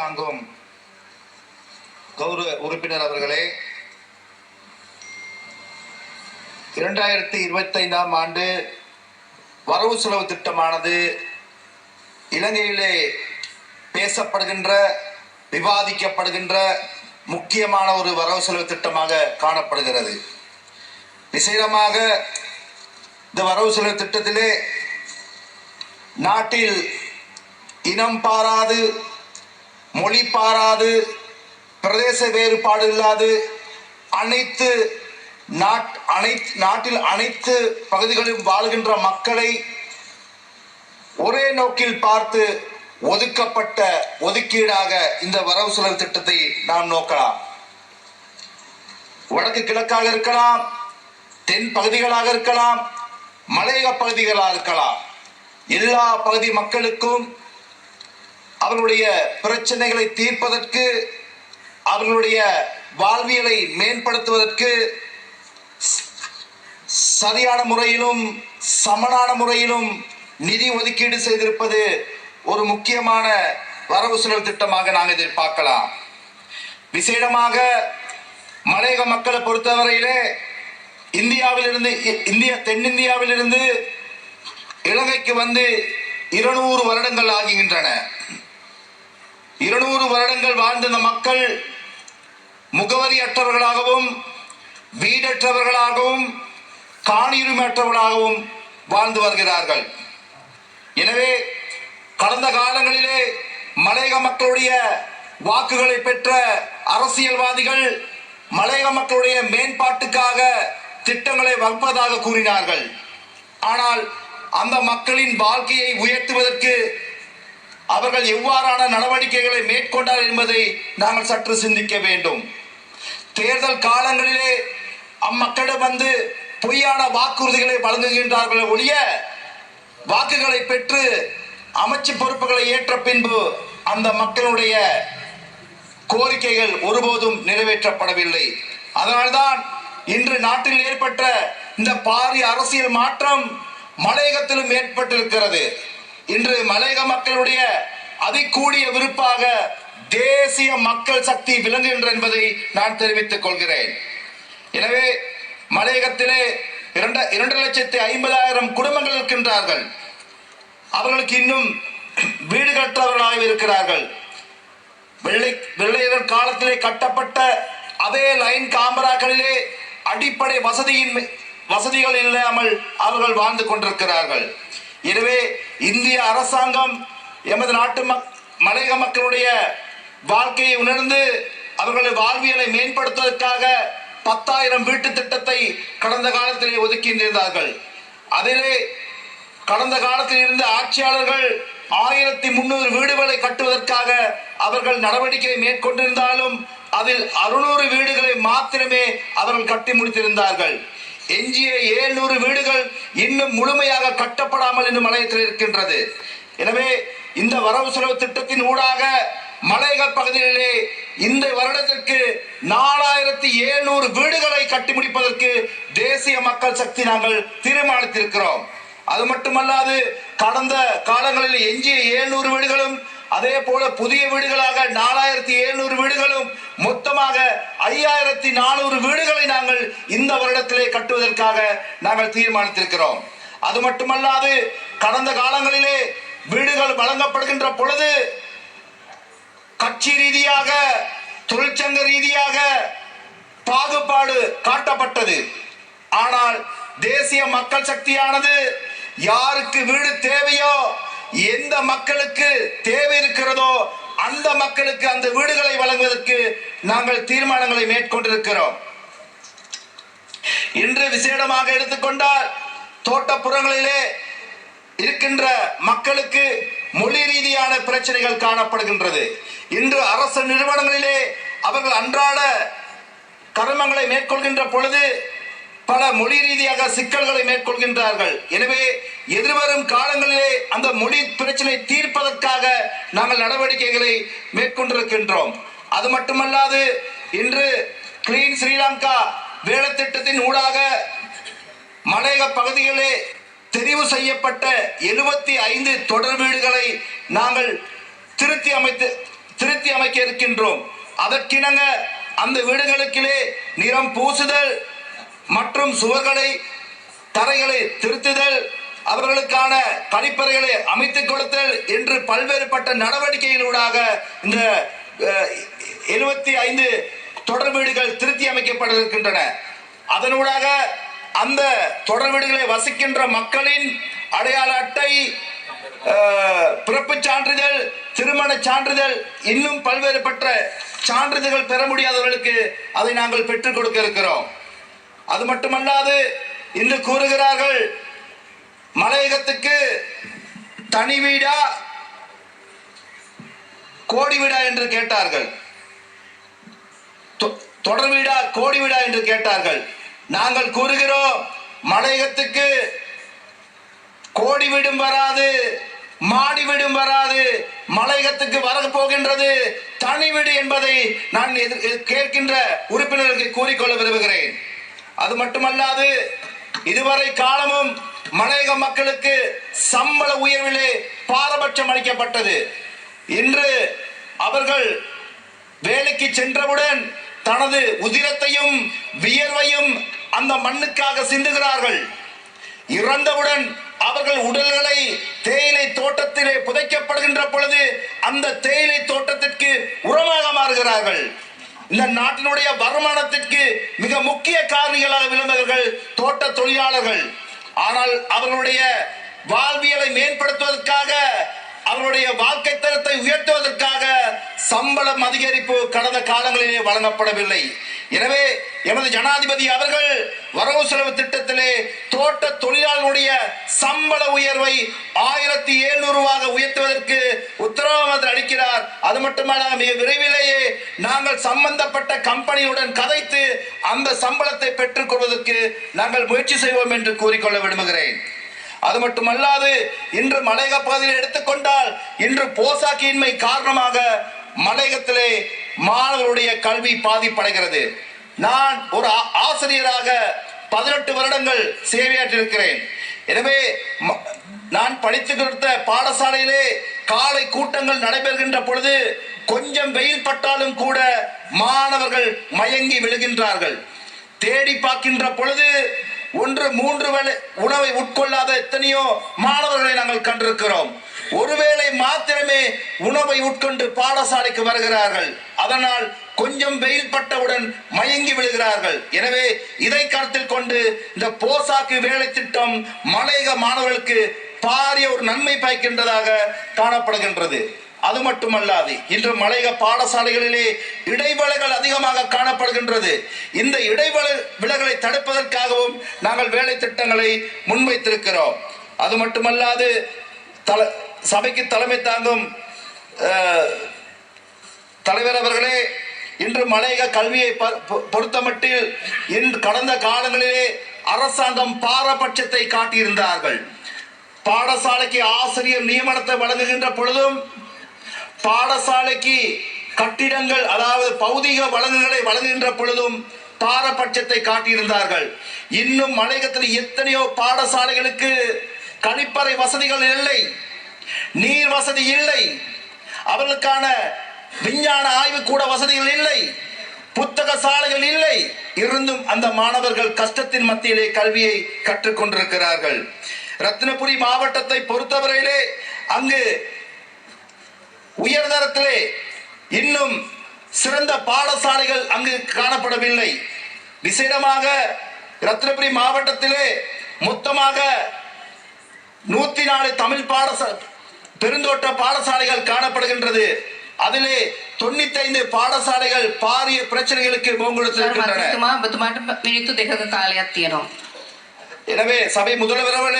தாங்கும். கௌரவ உறுப்பினர் அவர்களே இரண்டாயிரத்தி இருபத்தைந்தாம் ஆண்டு வரவு செலவு திட்டமானது இலங்கையிலே பேசப்படுகின்ற விவாதிக்கப்படுகின்ற முக்கியமான ஒரு வரவு செலவு திட்டமாக காணப்படுகிறது. விசேடமாக இந்த வரவு செலவு திட்டத்திலே நாட்டில் இனம் பாராது மொழி பாராது பிரதேச வேறுபாடு இல்லாது அனைத்து நாட் அனைத்து நாட்டில் அனைத்து பகுதிகளிலும் வாழ்கின்ற மக்களை ஒரே நோக்கில் பார்த்து ஒதுக்கப்பட்ட ஒதுக்கீடாக இந்த வரவு செலவு திட்டத்தை நாம் நோக்கலாம். வடக்கு கிழக்காக இருக்கலாம் தென் பகுதிகளாக இருக்கலாம் மலையக பகுதிகளாக இருக்கலாம். எல்லா பகுதி மக்களுக்கும் அவர்களுடைய பிரச்சனைகளை தீர்ப்பதற்கு அவர்களுடைய வாழ்வியலை மேம்படுத்துவதற்கு சரியான முறையிலும் சமனான முறையிலும் நிதி ஒதுக்கீடு செய்திருப்பது ஒரு முக்கியமான வரவு செலவு திட்டமாக நாங்கள் இதை பார்க்கலாம் விசேடமாக மலையக மக்களை பொறுத்தவரையிலே இந்தியாவிலிருந்து இ- இந்திய தென்னிந்தியாவிலிருந்து இலங்கைக்கு வந்து இருநூறு வருடங்கள் ஆகின்றன. இருநூறு வருடங்கள் வாழ்ந்த இந்த மக்கள் முகவரியற்றவர்களாகவும் வீடற்றவர்களாகவும் காணியுரிமையற்றவர்களாகவும் வாழ்ந்து வருகிறார்கள். எனவே கடந்த காலங்களிலே மலையக மக்களுடைய வாக்குகளை பெற்ற அரசியல்வாதிகள் மலையக மக்களுடைய மேம்பாட்டுக்காக திட்டங்களை வகுப்பதாக கூறினார்கள். ஆனால் அந்த மக்களின் வாழ்க்கையை உயர்த்துவதற்கு அவர்கள் எவ்வாறான நடவடிக்கைகளை மேற்கொண்டார் என்பதை நாங்கள் சற்று சிந்திக்க வேண்டும். தேர்தல் காலங்களிலே அம்மக்களிடம் வந்து பொய்யான வாக்குறுதிகளை வழங்குகின்றார்கள் ஒழிய வாக்குகளை பெற்று அமைச்சு பொறுப்புகளை ஏற்ற பின்பு அந்த மக்களுடைய கோரிக்கைகள் ஒருபோதும் நிறைவேற்றப்படவில்லை. அதனால்தான் இன்று நாட்டில் ஏற்பட்ட இந்த பாரிய அரசியல் மாற்றம் மலையகத்திலும் ஏற்பட்டிருக்கிறது. இன்று மலையக மக்களுடைய அதிகூடிய விருப்பாக தேசிய மக்கள் சக்தி விளங்குகின்ற என்பதை நான் தெரிவித்துக் கொள்கிறேன். எனவே மலையகத்திலே இரண்டு இரண்டு லட்சத்தி ஐம்பதாயிரம் குடும்பங்கள் இருக்கின்றார்கள். அவர்களுக்கு இன்னும் வீடு கற்றவர்களாக இருக்கிறார்கள். வெள்ளை வெள்ளையர் காலத்திலே கட்டப்பட்ட அதே லைன் காமராக்களிலே அடிப்படை வசதியின் வசதிகள் இல்லாமல் அவர்கள் வாழ்ந்து கொண்டிருக்கிறார்கள். எனவே இந்திய அரசாங்கம் எமது நாட்டு மக் மலையக மக்களுடைய வாழ்க்கையை உணர்ந்து அவர்களது வாழ்வியலை மேம்படுத்துவதற்காக பத்தாயிரம் வீட்டு திட்டத்தை கடந்த காலத்திலே ஒதுக்கியிருந்தார்கள் அதிலே கடந்த காலத்தில் இருந்த ஆட்சியாளர்கள் ஆயிரத்தி முன்னூறு வீடுகளை கட்டுவதற்காக அவர்கள் நடவடிக்கை மேற்கொண்டிருந்தாலும் அதில் அறுநூறு வீடுகளை மாத்திரமே அவர்கள் கட்டி முடித்திருந்தார்கள். எஞ்சிய ஏழ்நூறு வீடுகள் இன்னும் முழுமையாக கட்டப்படாமல் இன்னும் மலையத்தில் இருக்கின்றது. எனவே இந்த வரவு செலவு திட்டத்தின் ஊடாக மலையக பகுதிகளிலே இந்த வருடத்திற்கு நாலாயிரத்தி எழுநூறு வீடுகளை கட்டி முடிப்பதற்கு தேசிய மக்கள் சக்தி நாங்கள் தீர்மானித்திருக்கிறோம். அது மட்டுமல்லாது கடந்த காலங்களில் எஞ்சிய ஏழ்நூறு வீடுகளும் அதே போல புதிய வீடுகளாக நாலாயிரத்தி எழுநூறு வீடுகளும் மொத்தமாக ஐயாயிரத்தி நானூறு வீடுகளை நாங்கள் இந்த வருடத்திலே கட்டுவதற்காக நாங்கள் தீர்மானித்திருக்கிறோம். அது மட்டுமல்லாது கடந்த காலங்களிலே வீடுகள் வழங்கப்படுகின்ற பொழுது கட்சி ரீதியாக தொழிற்சங்க ரீதியாக பாகுபாடு காட்டப்பட்டது. ஆனால் தேசிய மக்கள் சக்தியானது யாருக்கு வீடு தேவையோ எந்த மக்களுக்கு தேவை இருக்கிறதோ அந்த மக்களுக்கு அந்த வீடுகளை வழங்குவதற்கு நாங்கள் தீர்மானங்களை மேற்கொண்டிருக்கிறோம். இன்று விசேடமாக எடுத்துக்கொண்டால் தோட்டப்புறங்களிலே இருக்கின்ற மக்களுக்கு மொழி ரீதியான பிரச்சனைகள் காணப்படுகின்றது. இன்று அரசு நிறுவனங்களிலே அவர்கள் அன்றாட கர்மங்களை மேற்கொள்கின்ற பொழுது பல மொழி ரீதியாக சிக்கல்களை மேற்கொள்கின்றார்கள். எனவே எதிர்வரும் காலங்களிலே அந்த மொழி பிரச்சனை தீர்ப்பதற்காக நாங்கள் நடவடிக்கைகளை மேற்கொண்டிருக்கின்றோம். அது மட்டுமல்லாது இன்று கிளீன் ஸ்ரீலங்கா வேலை திட்டத்தின் ஊடாக மலையக பகுதிகளிலே தெரிவு செய்யப்பட்ட எழுபத்தி ஐந்து தொடர் வீடுகளை நாங்கள் திருத்தி அமைத்து திருத்தி அமைக்க இருக்கின்றோம். அதற்கிணங்க அந்த வீடுகளுக்கிலே நிறம் பூசுதல் மற்றும் சுவர்களை தரைகளை திருத்துதல் அவர்களுக்கான கழிப்பறைகளை அமைத்துக் கொடுத்தல் என்று பல்வேறுபட்ட நடவடிக்கைகளூடாக இந்த எழுபத்தி ஐந்து தொடர் வீடுகள் திருத்தி அமைக்கப்பட இருக்கின்றன அதனூடாக அந்த தொடர் வீடுகளை வசிக்கின்ற மக்களின் அடையாள அட்டை பிறப்பு பிறப்புச் சான்றிதழ் திருமண சான்றிதழ் இன்னும் பல்வேறுபட்ட சான்றிதழ்கள் பெற முடியாதவர்களுக்கு அதை நாங்கள் பெற்றுக் கொடுக்க இருக்கிறோம். அது மட்டுமல்லாது இன்று கூறுகிறார்கள் மலையகத்துக்கு தனி வீடா கோடி வீடா என்று கேட்டார்கள். தொ- தொடர் வீடா கோடி வீடா என்று கேட்டார்கள். நாங்கள் கூறுகிறோம் மலையகத்துக்கு கோடி வீடும் வராது மாடி வீடும் வராது மலையகத்துக்கு வர போகின்றது தனி வீடு என்பதை நான் எதிர்- கேட்கின்ற உறுப்பினர்களுக்கு கூறிக்கொள்ள விரும்புகிறேன். அது மட்டுமல்லாது இதுவரை காலமும் மலையக மக்களுக்கு சம்பள உயர்விலே பாரபட்சம் அளிக்கப்பட்டது. இன்று அவர்கள் வேலைக்கு சென்றவுடன் தனது உதிரத்தையும் வியர்வையும் அந்த மண்ணுக்காக சிந்துகிறார்கள். இறந்தவுடன் அவர்கள் உடல்களை தேயிலை தோட்டத்திலே புதைக்கப்படுகின்ற பொழுது அந்த தேயிலை தோட்டத்திற்கு உரமாக மாறுகிறார்கள். இந்த நாட்டினுடைய வருமானத்திற்கு மிக முக்கிய காரணிகளாக விளங்குவர்கள் தோட்ட தொழிலாளர்கள். ஆனால் அவர்களுடைய வாழ்வியலை மேம்படுத்துவதற்காக அவருடைய வாழ்க்கை தரத்தை உயர்த்துவதற்காக சம்பளம் அதிகரிப்பு கடந்த காலங்களிலே வழங்கப்படவில்லை. எனவே எமது ஜனாதிபதி அவர்கள் வரவு செலவு திட்டத்திலே தோட்ட தொழிலாளர்களுடைய சம்பள உயர்வை ஆயிரத்தி எழுநூறுவாக உயர்த்துவதற்கு உத்தரவாதம் அளிக்கிறார். அது மட்டுமல்ல மிக விரைவிலேயே நாங்கள் சம்பந்தப்பட்ட கம்பெனியுடன் கதைத்து அந்த சம்பளத்தை பெற்றுக் கொள்வதற்கு நாங்கள் முயற்சி செய்வோம் என்று கூறிக்கொள்ள விரும்புகிறேன். அது மட்டுமல்லாது இன்று மலையக பகுதியில் எடுத்துக்கொண்டால் இன்று போசாக்கியின்மை காரணமாக மலையகத்திலே மாணவர்களுடைய கல்வி பாதிப்படைகிறது. நான் ஒரு ஆ- ஆசிரியராக பதினெட்டு வருடங்கள் சேவையாற்றிருக்கிறேன் எனவே ம- நான் படித்து கொடுத்த பாடசாலையிலே காலை கூட்டங்கள் நடைபெறுகின்ற பொழுது கொஞ்சம் வெயில் பட்டாலும் கூட மாணவர்கள் மயங்கி விழுகின்றார்கள். தேடி பார்க்கின்ற பொழுது ஒன்று மூன்று வேலை உணவை உட்கொள்ளாத எத்தனையோ மாணவர்களை நாங்கள் கண்டிருக்கிறோம். ஒருவேளை மாத்திரமே உணவை உட்கொண்டு பாடசாலைக்கு வருகிறார்கள். அதனால் கொஞ்சம் வெயில் பட்டவுடன் மயங்கி விழுகிறார்கள். எனவே இதை கருத்தில் கொண்டு இந்த போசாக்கு வேலை திட்டம் மலையக மாணவர்களுக்கு பாரிய ஒரு நன்மை பயக்கின்றதாக காணப்படுகின்றது. அது மட்டுமல்லாது இன்று மலையக பாடசாலைகளிலே இடைவெளிகள் அதிகமாக காணப்படுகின்றது. இந்த இடைவெளி விலகலை தடுப்பதற்காகவும் நாங்கள் வேலை திட்டங்களை முன்வைத்திருக்கிறோம். அது மட்டுமல்லாது தல சபைக்கு தலைமை தாங்கும் தலைவர் அவர்களே இன்று மலையக கல்வியை ப- பொ- பொறுத்தமட்டில் இன்று கடந்த காலங்களிலே அரசாங்கம் பாரபட்சத்தை காட்டியிருந்தார்கள். பாடசாலைக்கு ஆசிரியர் நியமனத்தை வழங்குகின்ற பொழுதும் பாடசாலைக்கு கட்டிடங்கள் அதாவது பௌதிக வழங்குகளை வழங்குகின்ற பொழுதும் பாரபட்சத்தை காட்டியிருந்தார்கள். இன்னும் மலையகத்தில் எத்தனையோ பாடசாலைகளுக்கு கழிப்பறை வசதிகள் இல்லை நீர் வசதி இல்லை. அவர்களுக்கான விஞ்ஞான ஆய்வு கூட வசதிகள் இல்லை. புத்தக சாலைகள் இல்லை. இருந்தும் அந்த மாணவர்கள் கஷ்டத்தின் மத்தியிலே கல்வியை கற்றுக்கொண்டிருக்கிறார்கள். ரத்னபுரி மாவட்டத்தை பொறுத்தவரையிலே அங்கு உயர்தரத்திலே இன்னும் சிறந்த பாடசாலைகள் அங்கு காணப்படவில்லை. விசேடமாக ரத்னபுரி மாவட்டத்திலே மொத்தமாக நூத்தி நாலு தமிழ் பாடசாலை பெருந்தோட்ட பாடசாலைகள் காணப்படுகின்றது. அதிலே தொண்ணூத்தைந்து பாடசாலைகள் பாரிய பிரச்சனைகளுக்கு முகங்கொடுத்திருக்கின்றன எனவே சபை முதல்வர்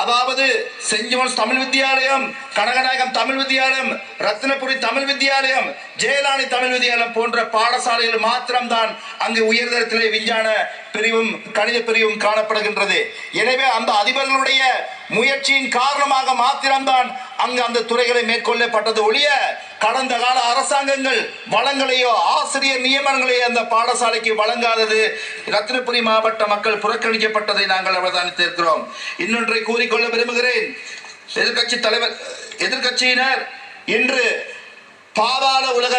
அதாவது செஞ்சி தமிழ் வித்தியாலயம் கனகநாயகம் தமிழ் வித்தியாலயம் ரத்னபுரி தமிழ் வித்தியாலயம் ஜெயலானி தமிழ் வித்தியாலயம் போன்ற பாடசாலைகள் மாத்திரம்தான் அங்கு உயர்தரத்திலே விஞ்ஞான பிரிவும் கணித பிரிவும் காணப்படுகின்றது. எனவே அந்த அதிபர்களுடைய முயற்சியின் காரணமாக மாத்திரம்தான் அங்கு அந்த துறைகளை மேற்கொள்ளப்பட்டது ஒழிய கடந்த கால அரசாங்கங்கள் வளங்களையோ ஆசிரியர் நியமனங்களையோ அந்த பாடசாலைக்கு வழங்காதது ரத்தினபுரி மாவட்ட மக்கள் புறக்கணிக்கப்பட்டதை நாங்கள் அவதானித்திருக்கிறோம் இன்னொன்றை கூறிக்கொள்ள விரும்புகிறேன். எதிர்க்கட்சி தலைவர் எதிர்க்கட்சியினர் இன்று பாதாள உலக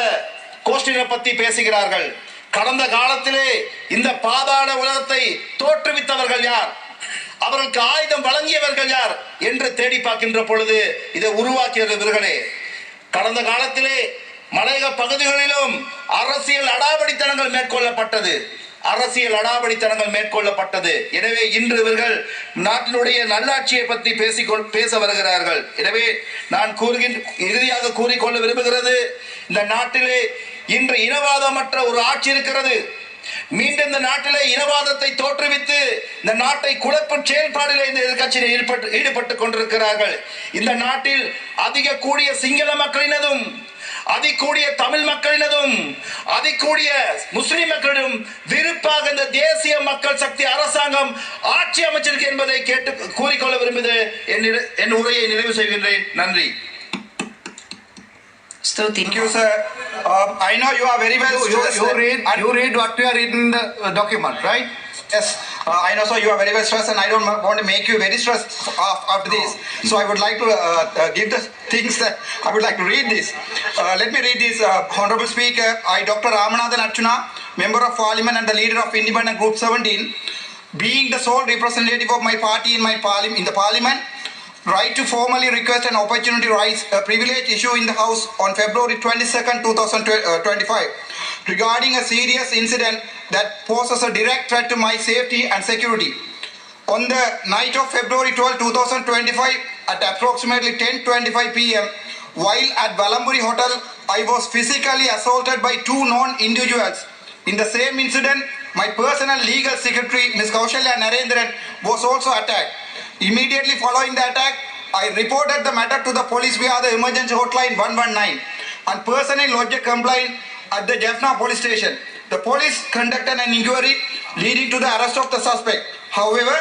கோஷ்டினை பத்தி பேசுகிறார்கள். கடந்த காலத்திலே இந்த பாதாள உலகத்தை தோற்றுவித்தவர்கள் யார்? அவர்களுக்கு ஆயுதம் வழங்கியவர்கள் யார் என்று தேடி பார்க்கின்ற பொழுது இதை உருவாக்கியவர்களே கடந்த காலத்திலே மலையக பகுதிகளிலும் அரசியல் அடாவடித்தனங்கள் மேற்கொள்ளப்பட்டது. அரசியல் அடாவடித்தனங்கள் மேற்கொள்ளப்பட்டது. எனவே இன்று இவர்கள் நாட்டினுடைய நல்லாட்சியை பற்றி பேசிக்கொள் பேச வருகிறார்கள். எனவே நான் கூறுகின்ற இறுதியாக கூறிக்கொள்ள விரும்புகிறது இந்த நாட்டிலே இன்று இனவாதமற்ற ஒரு ஆட்சி இருக்கிறது. மீண்டும் இந்த நாட்டிலே இனவாதத்தை தோற்றுவித்து இந்த நாட்டை குழப்ப செயல்பாடிலே இந்த எதிர்கட்சியில் ஈடுபட்டு ஈடுபட்டுக் கொண்டிருக்கிறார்கள். இந்த நாட்டில் அதிக கூடிய சிங்கள மக்களினதும் அதிகூடிய தமிழ் மக்களினதும் அதிகூடிய முஸ்லிம் மக்களிடம் விருப்பாக இந்த தேசிய மக்கள் சக்தி அரசாங்கம் ஆட்சி அமைச்சிருக்கு என்பதை கேட்டு கூறிக்கொள்ள விரும்புது என் என் உரையை நிறைவு செய்கின்றேன். நன்றி. Stuti. Thank you, sir. Um, I know you are very well. You, you, you read. You read what you are reading the uh, document, right? Yes, uh, I know, sir, you are very well stressed, and I don't want to make you very stressed after this. So I would like to uh, uh, give the things that I would like to read this. Uh, let me read this. Uh, Honorable Speaker, I, Dr. Ramanathan Archuna, Member of Parliament and the Leader of Independent Group 17, being the sole representative of my party in my parliament in the Parliament, right to formally request an opportunity a privilege issue in the House on February 22nd, 2025 uh, regarding a serious incident that poses a direct threat to my safety and security. On the night of February 12, 2025 at approximately 10.25 pm, while at Valamburi Hotel, I was physically assaulted by two known individuals. In the same incident, my personal legal secretary, Ms. Kaushalya Narendran, was also attacked. Immediately following the attack, I reported the matter to the police via the emergency hotline 119 and personally lodged a complaint at the Jaffna police station. The police conducted an inquiry leading to the arrest of the suspect. However,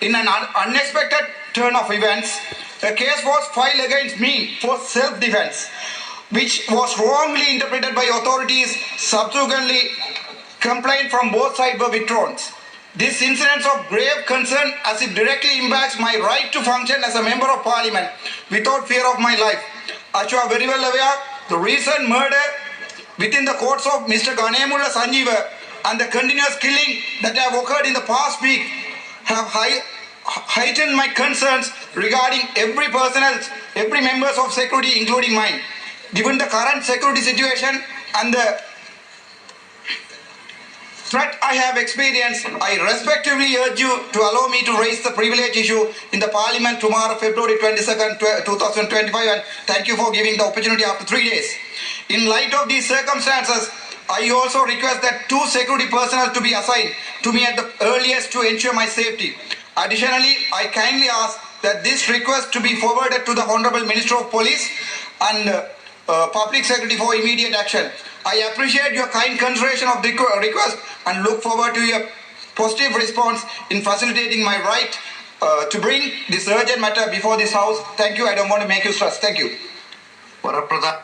in an un- unexpected turn of events, a case was filed against me for self-defense, which was wrongly interpreted by authorities. Subsequently, complaint from both sides were withdrawn. This incident of grave concern as it directly impacts my right to function as a member of parliament without fear of my life. As you are very well aware, the recent murder within the courts of Mr. Ganemulla Sanjeeva and the continuous killing that have occurred in the past week have high, heightened my concerns regarding every personnel, every members of security, including mine. Given the current security situation and the threat I have experienced, I respectively urge you to allow me to raise the privilege issue in the Parliament tomorrow, February 22nd, 2025, and thank you for giving the opportunity after three days. In light of these circumstances, I also request that two security personnel to be assigned to me at the earliest to ensure my safety. Additionally, I kindly ask that this request to be forwarded to the Honorable Minister of Police and uh, uh, Public Secretary for immediate action. I appreciate your kind consideration of the request and look forward to your positive response in facilitating my right uh, to bring this urgent matter before this House. Thank you. I don't want to make you stress. Thank you. Varaprada-